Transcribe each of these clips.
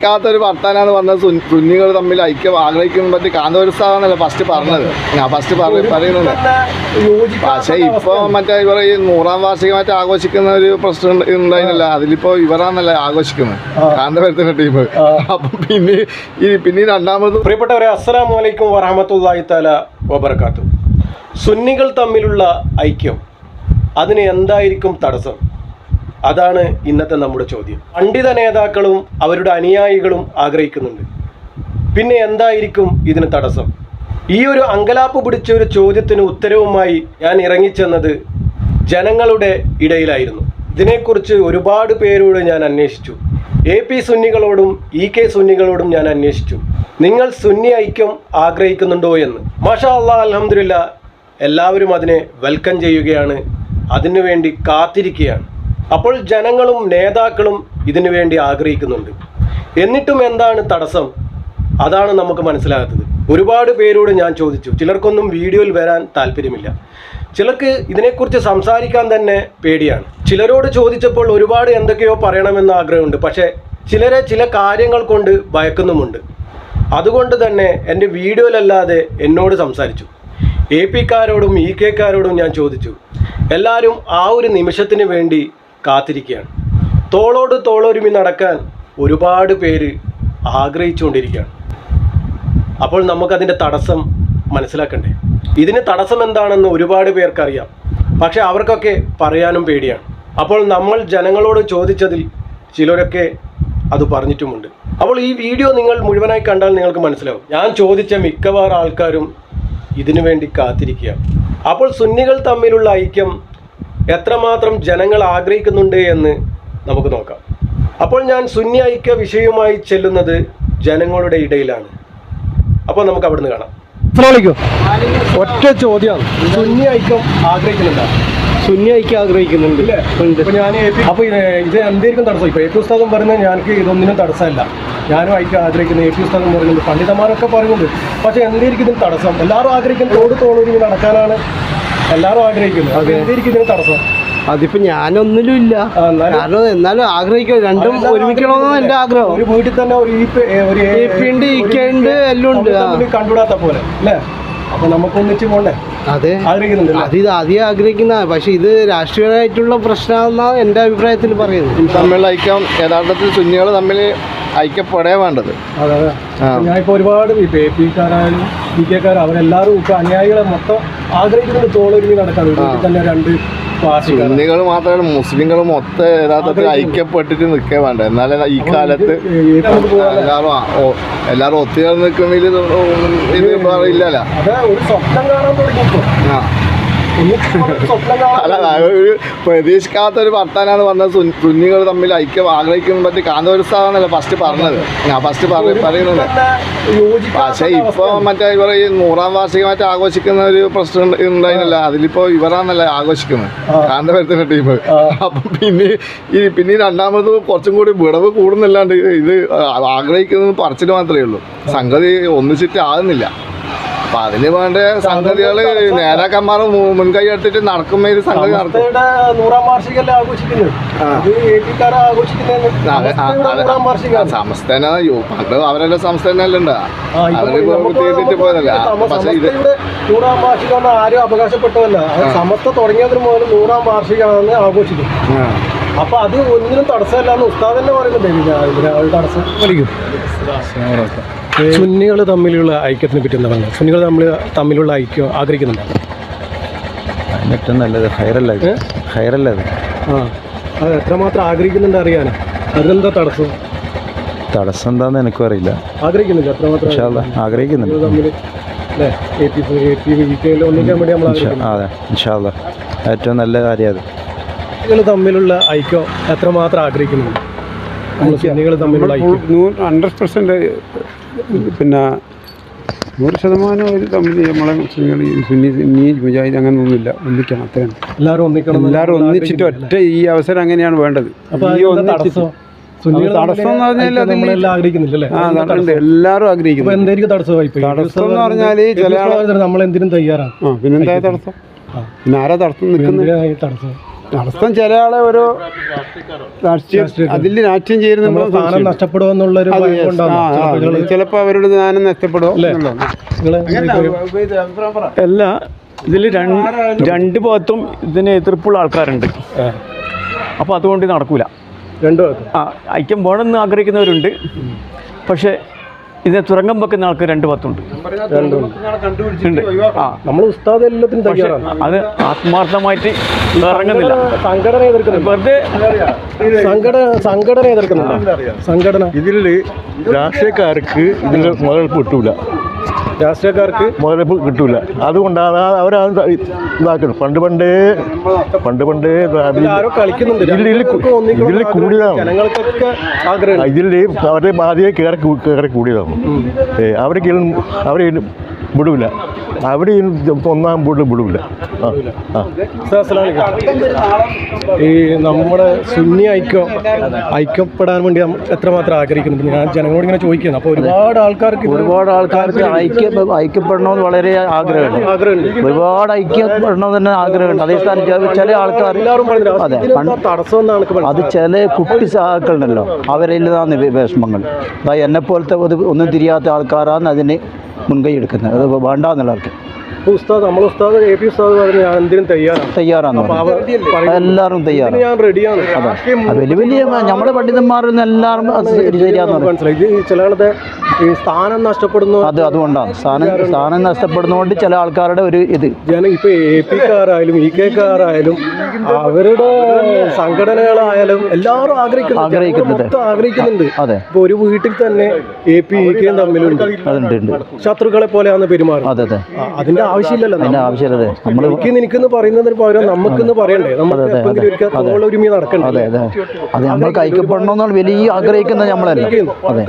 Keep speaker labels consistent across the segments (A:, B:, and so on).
A: കാത്തൊരു വർത്താനാണ് പറഞ്ഞത്. കുഞ്ഞുങ്ങൾ സുന്നികൾ തമ്മിൽ ഐക്യം ആഗ്രഹിക്കുന്ന പറ്റി കാന്തപുരസ്ഥാന്നല്ല ഫസ്റ്റ് പറഞ്ഞത്. ഞാൻ ഫസ്റ്റ് പറഞ്ഞു പറയുന്നത് പക്ഷേ ഇപ്പൊ മറ്റേ ഇവർ ഈ നൂറാം വാർഷികമായിട്ട് ആഘോഷിക്കുന്ന ഒരു പ്രശ്നം ഉണ്ടായിരുന്നില്ല അതിലിപ്പോ ഇവരാന്നല്ല ആഘോഷിക്കുന്നത്. കാന്തപുരത്തിന്റെ ടീം അപ്പൊ പിന്നെ ഈ പിന്നെ രണ്ടാമത്
B: പ്രിയപ്പെട്ടവരെ അസ്സലാമു അലൈക്കും വറഹമത്തല്ലാഹി താല വബർക്കാത്തു സുന്നികൾ തമ്മിലുള്ള ഐക്യം അതിന് എന്തായിരിക്കും തടസ്സം? അതാണ് ഇന്നത്തെ നമ്മുടെ ചോദ്യം. പണ്ഡിത നേതാക്കളും അവരുടെ അനുയായികളും ആഗ്രഹിക്കുന്നുണ്ട്. പിന്നെ എന്തായിരിക്കും ഇതിന് തടസ്സം? ഈ ഒരു അങ്കലാപ്പ് പിടിച്ച ഒരു ചോദ്യത്തിന് ഉത്തരവുമായി ഞാൻ ഇറങ്ങിച്ചെന്നത് ജനങ്ങളുടെ ഇടയിലായിരുന്നു. ഇതിനെക്കുറിച്ച് ഒരുപാട് പേരോട് ഞാൻ അന്വേഷിച്ചു. എ പി സുന്നികളോടും ഇ കെ സുന്നികളോടും ഞാൻ അന്വേഷിച്ചു. നിങ്ങൾ സുന്നി ഐക്യം ആഗ്രഹിക്കുന്നുണ്ടോ എന്ന്. മാഷാ അള്ളാ അലഹമില്ല എല്ലാവരും അതിനെ വെൽക്കം ചെയ്യുകയാണ്. അതിനുവേണ്ടി കാത്തിരിക്കുകയാണ്. അപ്പോൾ ജനങ്ങളും നേതാക്കളും ഇതിനു വേണ്ടി ആഗ്രഹിക്കുന്നുണ്ട്. എന്നിട്ടും എന്താണ് തടസ്സം? അതാണ് നമുക്ക് മനസ്സിലാകാത്തത്. ഒരുപാട് പേരോട് ഞാൻ ചോദിച്ചു. ചിലർക്കൊന്നും വീഡിയോയിൽ വരാൻ താല്പര്യമില്ല. ചിലർക്ക് ഇതിനെക്കുറിച്ച് സംസാരിക്കാൻ തന്നെ പേടിയാണ്. ചിലരോട് ചോദിച്ചപ്പോൾ ഒരുപാട് എന്തൊക്കെയോ പറയണമെന്ന് ആഗ്രഹമുണ്ട്. പക്ഷേ ചിലരെ ചില കാര്യങ്ങൾ കൊണ്ട് ഭയക്കുന്നുമുണ്ട്. അതുകൊണ്ട് തന്നെ എന്റെ വീഡിയോയിലല്ലാതെ എന്നോട് സംസാരിച്ചു. എ പിക്കാരോടും ഇ കെക്കാരോടും ഞാൻ ചോദിച്ചു. എല്ലാവരും ആ ഒരു നിമിഷത്തിന് വേണ്ടി കാത്തിരിക്കുകയാണ്. തോളോട് തോളൊരുമി നടക്കാൻ ഒരുപാട് പേര് ആഗ്രഹിച്ചുകൊണ്ടിരിക്കുകയാണ്. അപ്പോൾ നമുക്കതിന്റെ തടസ്സം മനസ്സിലാക്കണ്ടേ? ഇതിന് തടസ്സം എന്താണെന്ന് ഒരുപാട് പേർക്കറിയാം. പക്ഷെ അവർക്കൊക്കെ പറയാനും പേടിയാണ്. അപ്പോൾ നമ്മൾ ജനങ്ങളോട് ചോദിച്ചതിൽ ചിലരൊക്കെ അത് പറഞ്ഞിട്ടുമുണ്ട്. അപ്പോൾ ഈ വീഡിയോ നിങ്ങൾ മുഴുവനായി കണ്ടാൽ നിങ്ങൾക്ക് മനസ്സിലാവും. ഞാൻ ചോദിച്ച മിക്കവാറും ആൾക്കാരും ഇതിനു വേണ്ടി കാത്തിരിക്കുക അപ്പോൾ സുന്നികൾ തമ്മിലുള്ള ഐക്യം എത്രമാത്രം ജനങ്ങൾ ആഗ്രഹിക്കുന്നുണ്ട് എന്ന് നമുക്ക് നോക്കാം. അപ്പോൾ ഞാൻ സുന്നി ഐക്യ വിഷയവുമായി ചെല്ലുന്നത് ജനങ്ങളുടെ ഇടയിലാണ്. അപ്പോൾ നമുക്ക് അവിടുന്ന് കാണാം. ഒറ്റ ചോദ്യമാണ്. സുന്നി ഐക്യം ആഗ്രഹിക്കുന്നുണ്ടോ?
C: സുന്നി ഐക്യം ആഗ്രഹിക്കുന്നുണ്ട്.
B: ഞാൻ അപ്പൊ ഇത് എന്തായിരിക്കും തടസ്സം? ഇപ്പൊ എ പി ഉസ്താദം പറയുന്നത് ഞങ്ങൾക്ക് ഇതൊന്നിനും തടസ്സമല്ല. ഞാനും ഐക്യം ആഗ്രഹിക്കുന്നു എ പി ഉസ്താദം പറയുന്നുണ്ട് പണ്ഡിതന്മാരൊക്കെ പറയുന്നുണ്ട്. പക്ഷെ എന്തായിരിക്കും ഇതിന് തടസ്സം? എല്ലാവരും ആഗ്രഹിക്കുന്ന തോട് തോളൂരി നടക്കാനാണ്. എല്ലാവരും ആഗ്രഹിക്കുന്നു. തടസ്സം?
C: അതിപ്പോ ഞാനൊന്നിലും ഇല്ല.
B: എന്നാലും
C: കാരണം എന്നാലും ആഗ്രഹിക്കാം രണ്ടും ഒരുമിക്കണമെന്നാണ് എന്റെ ആഗ്രഹം.
B: ഒരു വീട്ടിൽ തന്നെ ഒരു
C: ഉണ്ട് ഈ എല്ലാം ഉണ്ട്.
B: കണ്ടുവിടാത്ത പോലെ അല്ലേ? അപ്പൊ നമുക്ക് ഒന്നിച്ച് പോണ്ടേ?
C: അതെ.
B: ആഗ്രഹിക്കുന്നുണ്ട്
C: അത് ഇത് ആദ്യം ആഗ്രഹിക്കുന്ന പക്ഷെ ഇത് രാഷ്ട്രീയമായിട്ടുള്ള പ്രശ്നമാണെന്നാണ് എന്റെ അഭിപ്രായത്തിൽ പറയുന്നത്.
A: തമ്മിൽ ഐക്യം യഥാർത്ഥത്തിൽ സുന്നികൾ തമ്മിൽ ഐക്യപ്പെടേ വേണ്ടത്.
B: അതെ അതെ.
A: ആ.
B: ഞാനിപ്പോ ഒരുപാട് എ പിക്കാരായാലും പി കെക്കാരും അവരെല്ലാവരും ഇപ്പൊ അനുയായികളെ മൊത്തം ആഗ്രഹിക്കുന്നത് തോളൊരുങ്ങി നടക്കാൻ തന്നെ രണ്ട്
A: സുന്നികൾ മാത്രമല്ല മുസ്ലിങ്ങൾ മൊത്തം യഥാർത്ഥത്തിൽ ഐക്യപ്പെട്ടിട്ട് നിൽക്കേ വേണ്ട എന്നാലേ ഈ കാലത്ത് എല്ലാവരും എല്ലാവരും ഒത്തുചേർന്ന് നിൽക്കുന്നതിൽ ഇല്ലല്ലോ ഇത് പറയില്ലല്ലോ അല്ല ഒരു പ്രതീക്ഷിക്കാത്ത ഒരു വർത്താനാണ് പറഞ്ഞത്. കുഞ്ഞുങ്ങൾ സുന്നികൾ തമ്മിൽ ഐക്യം ആഗ്രഹിക്കുമ്പോൾ പറ്റി കാന്തപുരസ്ഥാന്നല്ല ഫസ്റ്റ് പറഞ്ഞത്? ഞാൻ ഫസ്റ്റ്
B: പറഞ്ഞു പറയുന്നത്.
A: പക്ഷെ ഇപ്പൊ. മറ്റേ ഇവർ ഈ നൂറാം വാർഷികമായിട്ട് ആഘോഷിക്കുന്ന ഒരു പ്രശ്നം ഉണ്ടായിരുന്നില്ല അതിലിപ്പോ ഇവരാന്നല്ല ആഘോഷിക്കുന്നത്. കാന്തപുരത്തിന്റെ ടീം
B: അപ്പൊ
A: അപ്പം പിന്നെ ഈ പിന്നെ രണ്ടാമത് കുറച്ചും കൂടി വിടവ് കൂടുന്നില്ലാണ്ട് ഇത് ആഗ്രഹിക്കുന്നത് പറച്ചിൽ മാത്രമേ ഉള്ളൂ. സംഗതി ഒന്നിച്ചിട്ട് ആകുന്നില്ല. അപ്പൊ അതിന് വേണ്ട സംഗതികൾ നേതാക്കന്മാർ മുൻകൈ എടുത്തിട്ട് നടക്കുമ്പോ ഇത് സംഗതി നടക്കും.
B: നൂറാം വാർഷികല്ലേ ആഘോഷിക്കുന്നത്.
A: സംസ്ഥാന പണ്ട് അവരെല്ലാം സംസ്ഥാനമല്ല ഉണ്ടാ അവർ പോയതല്ല? പക്ഷെ ഇത്
B: നൂറാം വാർഷികമാണ് ആരും അവകാശപ്പെട്ടതല്ല. സമസ്ത തുടങ്ങിയതിന് മുതൽ നൂറാം വാർഷികമാണെന്ന് ആഘോഷിക്കും. അപ്പൊ അത് ഒന്നിനും തടസ്സമല്ലാന്ന് ഉസ്താദ് തന്നെ പറയുന്നുണ്ട് തടസ്സം സുന്നികൾ തമ്മിലുള്ള ഐക്യത്തിനെ പറ്റി എന്താ പറയുക സുന്നികൾ തമ്മിൽ തമ്മിലുള്ള ഐക്യം ആഗ്രഹിക്കുന്നുണ്ട്?
D: ഏറ്റവും നല്ലത് ഹൈറല്ല ഹൈറല്ല അത്
B: ആ അത് എത്രമാത്രം ആഗ്രഹിക്കുന്നുണ്ട് അറിയാനോ? അതിനെന്താ തടസ്സം?
D: തടസ്സം എന്താന്ന് എനിക്കും അറിയില്ല.
B: ആഗ്രഹിക്കുന്നില്ല എത്രമാത്രം
D: ആഗ്രഹിക്കുന്നുണ്ട്.
B: തമ്മിൽ. അല്ലേ? ഒന്നിക്കാൻ വേണ്ടി നമ്മൾ.
D: അതെ ഇൻഷാല്ല ഏറ്റവും നല്ല കാര്യം അത്.
B: സുന്നികൾ തമ്മിലുള്ള ഐക്യം എത്രമാത്രം ആഗ്രഹിക്കുന്നുണ്ട്? സുന്നികൾ തമ്മിലുള്ള
E: ഹൺഡ്രഡ് പെർസെന്റ് പിന്നെ നൂറ് ശതമാനം അവർ തമ്മിൽ നമ്മളെ മുസ്ലിങ്ങൾ സുന്നി സുന്നി മുജാഹിദ് അങ്ങനെ ഒന്നുമില്ല. ഒന്നിക്കണം അത്രയാണ്.
B: എല്ലാവരും ഒന്നിക്കണം
E: എല്ലാവരും ഒന്നിച്ചിട്ട് ഒറ്റ ഈ അവസരം അങ്ങനെയാണ് വേണ്ടത്. ഈ ഒന്നിച്ചിട്ട്.
B: തടസ്സം? സുന്നികൾ
E: എന്ന് പറഞ്ഞാൽ
B: നമ്മളെല്ലാം ആഗ്രഹിക്കുന്നില്ലല്ലേ?
E: ആ
B: അതെന്താ
E: എല്ലാവരും ആഗ്രഹിക്കുന്നു
B: എന്തായിരിക്കും തടസ്സമായി ഇപ്പൊ?
E: തടസ്സം എന്ന്
B: പറഞ്ഞാൽ
E: ചില
B: നമ്മൾ എന്തിനും തയ്യാറാണ്.
E: ആ പിന്നെന്താ തടസ്സം? പിന്നെ ആരാ തടസ്സം നിൽക്കുന്നത്
B: തടസ്സം?
E: തടസ്സം ചില ആളെ ഒരു രാഷ്ട്രീയ അതിൽ രാഷ്ട്രീയം ചേരുന്ന
B: നമ്മുടെ സ്ഥാനം നഷ്ടപ്പെടുമെന്നുള്ളൊരു
E: ചിലപ്പോൾ അവരുടെ സ്ഥാനം നഷ്ടപ്പെടും എന്നുള്ളതാണ്.
D: അല്ല ഇതിൽ രണ്ട് ഭാഗത്തും ഇതിന് എതിർപ്പുള്ള ആൾക്കാരുണ്ട്. അപ്പോൾ അതുകൊണ്ട് നടക്കൂല.
B: രണ്ടു ഭാഗത്തും.
D: ആ ഐക്യം വേണമെന്ന് ആഗ്രഹിക്കുന്നവരുണ്ട്. പക്ഷേ ഇതിനെ തുരങ്കം വെക്കുന്ന ആൾക്ക് രണ്ട് പത്തുണ്ട്. ഉണ്ട് ആ.
B: നമ്മൾ ഉസ്താദ് എല്ലാത്തിനും
D: പക്ഷേ
B: തയ്യാറാണ്.
D: അത് ആത്മാർത്ഥമായിട്ട് ഇറങ്ങുന്നില്ല.
B: സംഘടന എതിർക്കുന്നുണ്ട്.
D: വെറുതെ
B: സംഘടന സംഘടന എതിർക്കുന്നുണ്ട്? സംഘടന.
F: ഇതിൽ രാഷ്ട്രീയക്കാർക്ക് ഇതിൽ മുതൽ കിട്ടൂല
B: രാഷ്ട്രീയക്കാർക്ക്
F: മുതലെടുപ്പ് കിട്ടൂല. അതുകൊണ്ടാണ് അവരാണ് ഇതാക്കുന്നത് പണ്ട് പണ്ടേ പണ്ട് പണ്ടേ
B: ഇതിൽ.
F: കൂടിയതാണ് ഇതിൽ അവരുടെ ബാധ്യത കയറി കയറി കൂടിയതാണ് ഏ അവർക്ക് അവർ വിടൂല. അവിടെ ഒന്നാം വീട്ടിൽ വിടൂല.
B: ഈ നമ്മുടെ സുന്നി ഐക്യം ഐക്യപ്പെടാൻ വേണ്ടി എത്രമാത്രം ആഗ്രഹിക്കുന്നുണ്ട്? ഞാൻ ജനങ്ങളോട് ഇങ്ങനെ ചോദിക്കുന്നു. അപ്പോൾ ഒരുപാട് ആൾക്കാർക്ക്
D: ഒരുപാട് ആൾക്കാർക്ക് ഐക്യ ഐക്യപ്പെടണമെന്ന് വളരെ ആഗ്രഹമുണ്ട്.
B: ആഗ്രഹമുണ്ട്.
D: ഒരുപാട് ഐക്യപ്പെടണമെന്ന് തന്നെ ആഗ്രഹമുണ്ട്. അതേ സ്ഥാനത്ത് ചില ആൾക്കാർ അതെ അത് ചില കുട്ടി സഹാക്കളുണ്ടല്ലോ. അവരിലാണ് വിഷമങ്ങൾ. അതായത് എന്നെ പോലത്തെ ഒന്നും തിരിയാത്ത ആൾക്കാരാണ് അതിന് മുൻകൈ എടുക്കുന്നത് അത് വേണ്ടാന്നുള്ളവർക്ക്
B: എന്നുള്ളവർക്ക് ഉസ്താദ് നമ്മൾ ഉസ്താദ് എ പി ഉസ്താദ് പറഞ്ഞു ഞാൻ എന്തിനും തയ്യാറാണ്. പറയുന്നു,
D: എല്ലാവരും തയ്യാറാണ്.
B: ഞാൻ റെഡിയാണ്
D: വലിയ വലിയ നമ്മുടെ പണ്ഡിതന്മാരൊന്നും എല്ലാവരും അത് ശരിയാന്ന്
B: മനസ്സിലായി. ചില ആളുടെ ഈ സ്ഥാനം നഷ്ടപ്പെടുന്നു.
D: അത് അതുകൊണ്ടാണ്. സ്ഥാനം സ്ഥാനം നഷ്ടപ്പെടുന്നതുകൊണ്ട് ചില ആൾക്കാരുടെ ഒരു ഇത്.
B: ജന ഇപ്പൊ എ പി കാരായാലും ഇ കെ കാരായാലും അവരുടെ സംഘടനകളായാലും എല്ലാവരും ആഗ്രഹിക്കുന്നു
D: ആഗ്രഹിക്കുന്നുണ്ട്.
B: ആഗ്രഹിക്കുന്നുണ്ട്.
D: അതെ.
B: ഇപ്പൊ ഒരു വീട്ടിൽ തന്നെ എ പി ഇ കെയും തമ്മിലുണ്ട് ശത്രുക്കളെ പോലെയാണ് പെരുമാറുന്നത്.
D: അതെ അതെ.
B: അതിന്റെ ആവശ്യമില്ലല്ലോ
D: അതിന്റെ ആവശ്യമില്ല നമ്മൾ
B: എനിക്ക് നിനക്കെന്ന് പറയുന്നതിന് പകരം നമുക്കെന്ന് പറയണ്ടേ?
D: നമ്മൾ
B: എപ്പോഴെങ്കിലും ഒരിക്കൽ
D: അതെ.
B: നടക്കണ്ടേ?
D: അതെ അതെ. അത് നമ്മൾ ഐക്യപ്പെടണമെന്നുള്ള വലിയ ആഗ്രഹിക്കുന്നത് നമ്മളല്ല? അതെ.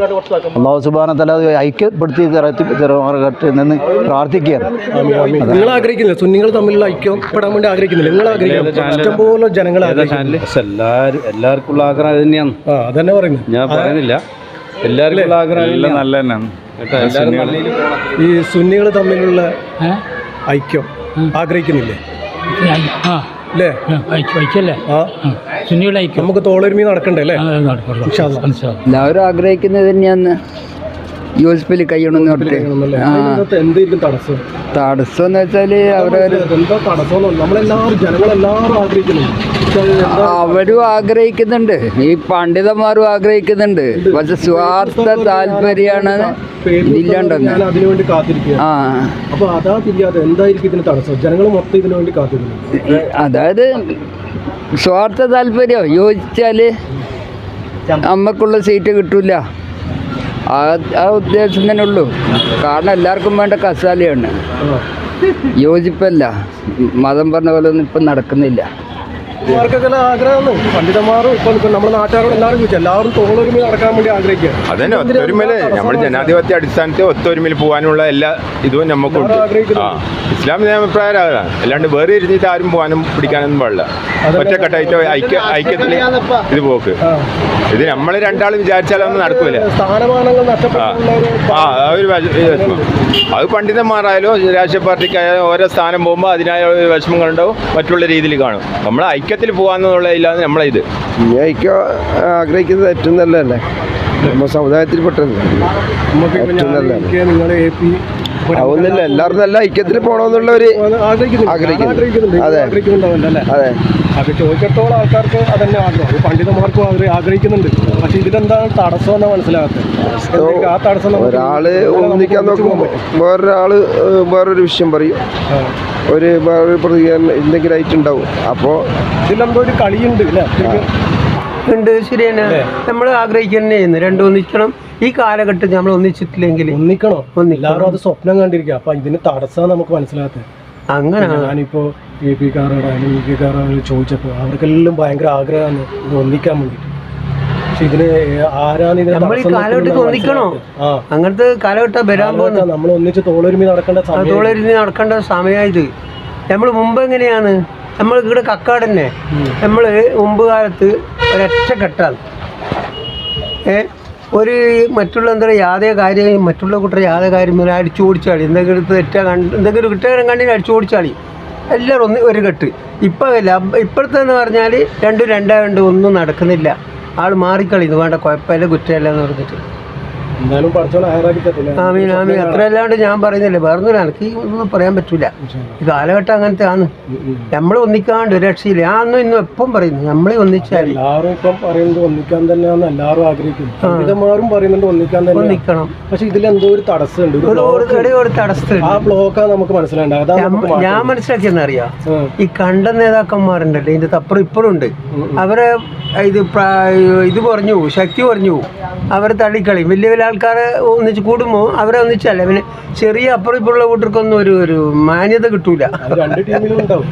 D: അള്ളാഹു സുബാന തല അത് ഐക്യപ്പെടുത്തി നിന്ന് പ്രാർത്ഥിക്കുകയാണ്.
B: നിങ്ങൾ ആഗ്രഹിക്കുന്നില്ല? സുന്നികൾ തമ്മിലുള്ള ഐക്യപ്പെടാൻ വേണ്ടി ആഗ്രഹിക്കുന്നില്ല? നിങ്ങൾ ആഗ്രഹിക്കുന്നു ജനങ്ങൾ
C: എല്ലാവരും എല്ലാവർക്കും എല്ലാവർക്കുള്ള ആഗ്രഹം അത് തന്നെയാണ്.
B: അതന്നെ പറയുന്നത്.
C: ഞാൻ പറയുന്നില്ല. എല്ലാവർക്കുള്ള ആഗ്രഹം
D: ഇല്ല നല്ല തന്നെയാണ്.
B: ഈ സുന്നികൾ തമ്മിലുള്ള ഐക്യം ആഗ്രഹിക്കുന്നില്ലേ? അല്ലേ?
G: സുന്നികളായിരിക്കും
B: നമുക്ക് തോളൊരുമി നടക്കണ്ടേ അല്ലാ.
H: എല്ലാവരും ആഗ്രഹിക്കുന്നത് തന്നെയാണ്. യോജിപ്പിൽ കഴിയണമെന്ന് പറഞ്ഞിട്ട്.
B: തടസ്സം?
H: എന്ന് വെച്ചാൽ
B: അവരെ
H: അവരും ആഗ്രഹിക്കുന്നുണ്ട്. ഈ പണ്ഡിതന്മാരും ആഗ്രഹിക്കുന്നുണ്ട്. പക്ഷെ സ്വാർത്ഥ താല്പര്യമാണ്
B: ഇല്ലാണ്ടെന്ന്
H: അതായത് സ്വാർത്ഥ താല്പര്യം. യോജിച്ചാൽ നമുക്കുള്ള സീറ്റ് കിട്ടൂല. ആ ഉദ്ദേശം തന്നെ ഉള്ളൂ. കാരണം എല്ലാവർക്കും വേണ്ട കസാലയാണ്. യോജിപ്പല്ല. മതം പറഞ്ഞ പോലെ ഒന്നും ഇപ്പം നടക്കുന്നില്ല.
B: ഇവർക്കൊക്കെ ആഗ്രഹമാണ്. പണ്ഡിതന്മാരും ഇപ്പൊ നമ്മുടെ നാട്ടുകാരും എല്ലാവരും ചോദിച്ചു എല്ലാവരും തോളൊരുമി നടക്കാൻ വേണ്ടി ആഗ്രഹിക്കുക.
I: അതന്നെ ഒത്തൊരുമയിൽ നമ്മൾ ജനാധിപത്യ അടിസ്ഥാനത്തിൽ ഒത്തൊരുമയിൽ പോകാനുള്ള എല്ലാ ഇതും നമുക്കുണ്ട് ഇസ്ലാം നിയമപ്രകാരം അതാണ് അല്ലാണ്ട് വേറെ ഇരുന്നിട്ട് ആരും പോകാനും പിടിക്കാനൊന്നും പാടില്ല. ഒറ്റക്കെട്ടായിട്ട് ഐക്യ ഐക്യത്തിൽ ഇത് പോക്ക്. ഇത് നമ്മൾ രണ്ടാൾ വിചാരിച്ചാലൊന്നും നടക്കൂല. ആ. ഒരു അത് പണ്ഡിതന്മാരായാലും രാഷ്ട്രീയ പാർട്ടിക്കായാലും ഓരോ സ്ഥാനം പോകുമ്പോൾ അതിനായ വിഷമങ്ങളുണ്ടാവും. മറ്റുള്ള രീതിയിൽ കാണും. നമ്മൾ ഐക്യത്തിൽ പോകാന്നുള്ള ഇല്ലാന്ന് നമ്മളെ ഇത്.
C: ഐക്യം ആഗ്രഹിക്കുന്നത് ഏറ്റവും നല്ലതല്ലേ? നമ്മുടെ സമുദായത്തിൽപ്പെട്ടത്
B: നമുക്ക് ഇപ്പൊ
C: അതൊന്നുമില്ല. എല്ലാവരും നല്ല ഐക്യത്തിൽ പോകണമെന്നുള്ള ഒരു ആഗ്രഹിക്കുന്നു. അതെ. അതെ.
B: അത് ചോദിച്ചിടത്തോളം ആൾക്കാർക്ക് അതന്നെ ആഗ്രഹം. പണ്ഡിതന്മാർക്കും അവർ ആഗ്രഹിക്കുന്നുണ്ട്. പക്ഷെ ഇതിലെന്താണ് തടസ്സം എന്നാ മനസ്സിലാകത്തെ ആ തടസ്സം ഒരാൾ
C: ഒന്നിക്കാൻ
B: നോക്കുമ്പോ
C: നോക്കുമ്പോൾ വേറൊരാൾ വേറൊരു വിഷയം പറയും. ഒരു വേറൊരു പ്രതികരണം എന്തെങ്കിലും ആയിട്ടുണ്ടാവും അപ്പോൾ
B: ഇതിലെന്തോ ഒരു കളിയുണ്ട് അല്ലേ?
J: ഉണ്ട് ശരി തന്നെ നമ്മൾ ആഗ്രഹിക്കുക ചെയ്യുന്നു രണ്ടും ഒന്നിക്കണം ഈ കാലഘട്ടത്തിൽ നമ്മൾ ഒന്നിച്ചിട്ടില്ലെങ്കിൽ
B: ഒന്നിക്കണോ?
J: ഒന്നിക്കണം.
B: എല്ലാവരും അത് സ്വപ്നം കണ്ടിരിക്കുക. അപ്പൊ ഇതിന് തടസ്സം നമുക്ക് മനസ്സിലാകാത്തത്
J: അങ്ങനെ
B: ഞാനിപ്പോ എ പി കാരോടായാലും ഇ പി കാരോടായാലും ചോദിച്ചപ്പോൾ അവർക്കെല്ലാം ഭയങ്കര ആഗ്രഹമാണ് ഇത് ഒന്നിക്കാൻ വേണ്ടിയിട്ട് പക്ഷെ ഇതിന് ആരാണ്
J: നമ്മൾ ഈ കാലഘട്ടത്തിൽ ഒന്നിക്കണോ? അങ്ങനത്തെ കാലഘട്ടം വരാൻ പോകുന്ന.
B: നമ്മൾ ഒന്നിച്ച് തോളൊരുമി നടക്കേണ്ട
J: സമയമായത് നമ്മൾ മുമ്പ് എങ്ങനെയാണ്? നമ്മൾ ഇവിടെ കക്കാടന്നെ നമ്മൾ നമ്മൾ മുമ്പ് കാലത്ത് ഒരൊറ്റ കെട്ടാണ് ഏ? ഒരു മറ്റുള്ള എന്താ യാതൊരു കാര്യം മറ്റുള്ള കുട്ടികൾ യാതൊരു കാര്യം അടിച്ചു ഓടിച്ചാളി എന്തെങ്കിലും എടുത്ത് തെറ്റാ കണ്ട് എന്തെങ്കിലും കിട്ടുക കണ്ടിന് അടിച്ചു ഓടിച്ചാളി എല്ലാവരും ഒന്ന് ഒരു കെട്ട്. ഇപ്പം അല്ല ഇപ്പോഴത്തെ എന്ന് പറഞ്ഞാൽ രണ്ടും രണ്ടായതുകൊണ്ട് ഒന്നും നടക്കുന്നില്ല. ആൾ മാറിക്കളി ഇത് വേണ്ട കുഴപ്പമില്ല കുറ്റമില്ല എന്ന് പറഞ്ഞിട്ട്.
B: എന്നാലും പഠിച്ചോളെ ഹയറാക്കി തട്ടില്ല
J: ആമീൻ ആമീൻ. അത്ര അല്ലാണ്ട് ഞാൻ പറയുന്നില്ല. വേറൊന്നും എനിക്ക് ഒന്നും പറയാൻ പറ്റൂല. ഈ കാലഘട്ടം അങ്ങനത്തെ ആണ് നമ്മൾ ഒന്നിക്കാണ്ട് ഒരു രക്ഷയില്ല. ഞാൻ അന്നും ഇന്നും എപ്പം പറയുന്നു? നമ്മളെ ഒന്നിച്ചാൽ.
B: എല്ലാവരും ഇപ്പം പറയുന്നത് ഒന്നിക്കാൻ എല്ലാവരും ആഗ്രഹിക്കുന്നു. പറയുന്നുണ്ട് ഒന്നിക്കാൻ തന്നെ
J: ഒന്നിക്കണം.
B: പക്ഷെ ഇതിൽ എന്തോ ഒരു തടസ്സമുണ്ട്. ഒരു ആ ബ്ലോക്കാണ് നമുക്ക്
J: ഞാൻ- ഞാൻ മനസ്സിലാക്കിയെന്ന് അറിയാം ഈ കണ്ട നേതാക്കന്മാരുണ്ടല്ലോ ഇതിന്റെ അപ്പുറം ഇപ്പുറം ഉണ്ട്. അവരെ ഇത് ഇത് കുറഞ്ഞു പോകും ശക്തി കുറഞ്ഞു പോകും അവരെ തള്ളിക്കളയും. വലിയ വലിയ ആൾക്കാർ ഒന്നിച്ച് കൂടുമ്പോൾ അവരെ ഒന്നിച്ചല്ല? പിന്നെ ചെറിയ അപ്പുറം കൂട്ടർക്കൊന്നും ഒരു ഒരു മാന്യത കിട്ടൂല.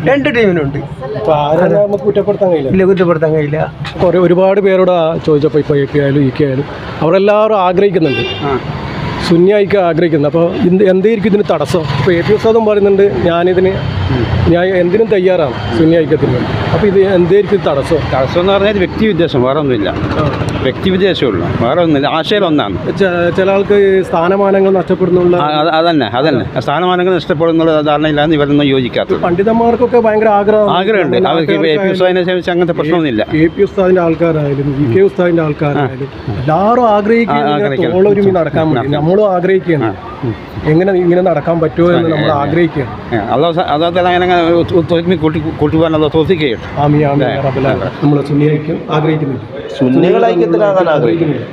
B: രണ്ട്
J: ടീമിനുണ്ട്
B: കുറ്റപ്പെടുത്താൻ കഴിയില്ല.
J: ഇല്ല കുറ്റപ്പെടുത്താൻ കഴിയില്ല.
B: കുറേ ഒരുപാട് പേരോട് ചോദിച്ചപ്പോൾ ഇപ്പോൾ എ പി ആയാലും ഇ കെ ആയാലും അവരെല്ലാവരും ആഗ്രഹിക്കുന്നുണ്ട്. സുന്യായിക്ക് ആഗ്രഹിക്കുന്നത് അപ്പോൾ എന്ത് എന്തായിരിക്കും ഇതിന് തടസ്സം? ഇപ്പോൾ എ പി ഉസ്താദും പറയുന്നുണ്ട് ഞാനിതിന് ഞാൻ എന്തിനും തയ്യാറാണ് സുന്നി ഐക്യത്തിന്. വേണ്ടി അപ്പോൾ ഇത് എന്തായിരിക്കും തടസ്സം?
F: തടസ്സം എന്ന് പറഞ്ഞാൽ വ്യക്തി വിദ്വേഷം വേറെ ഒന്നുമില്ല വ്യക്തി വിദ്വേഷമുള്ളൂ വേറെ ഒന്നുമില്ല ആശയം ഒന്നാണ്
B: ചില ആൾക്ക് സ്ഥാനമാനങ്ങൾ നഷ്ടപ്പെടുന്നുള്ള
F: അതന്നെ അതന്നെ. സ്ഥാനമാനങ്ങൾ നഷ്ടപ്പെടുന്നുള്ള ധാരണയിലാണ് ഇവരൊന്നും യോജിക്കാത്ത
B: പണ്ഡിതന്മാർക്കൊക്കെ ഭയങ്കര ആഗ്രഹം
F: ആഗ്രഹമുണ്ട്. അവർക്ക് എ പി ഉസ്താദിനെ സംബന്ധിച്ച് അങ്ങനത്തെ പ്രശ്നമൊന്നുമില്ല.
B: എ പി ഉസ്താദിന്റെ ആൾക്കാരായാലും ഇ കെ ഉസ്താദിന്റെ ആൾക്കാരായാലും എല്ലാവരും ആഗ്രഹിക്കുന്നു. നടക്കാൻ വേണ്ടി. നമ്മളും ആഗ്രഹിക്കുകയാണ്. എങ്ങനെ ഇങ്ങനെ നടക്കാൻ പറ്റുമോ എന്ന് നമ്മൾ ആഗ്രഹിക്കുകയാണ്.
F: അതോ അതോ അങ്ങനെ അങ്ങനെ കൂട്ടി കൂട്ടുപോകാൻ അതോ തോന്നിക്കുകയും
B: ആമി ആമി നമ്മൾ സുന്നി ഐക്യം ആഗ്രഹിക്കുന്നില്ല.
D: സുന്നികൾ ഐക്യത്തിലാകാൻ
B: ആഗ്രഹിക്കുന്നില്ല.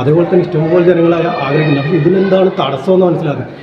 B: അതേപോലെ തന്നെ ഇഷ്ടംപോലെ ജനങ്ങളെ ആഗ്രഹിക്കുന്നു പക്ഷെ ഇതിനെന്താണ് തടസ്സം എന്ന് മനസ്സിലാക്കുന്നത്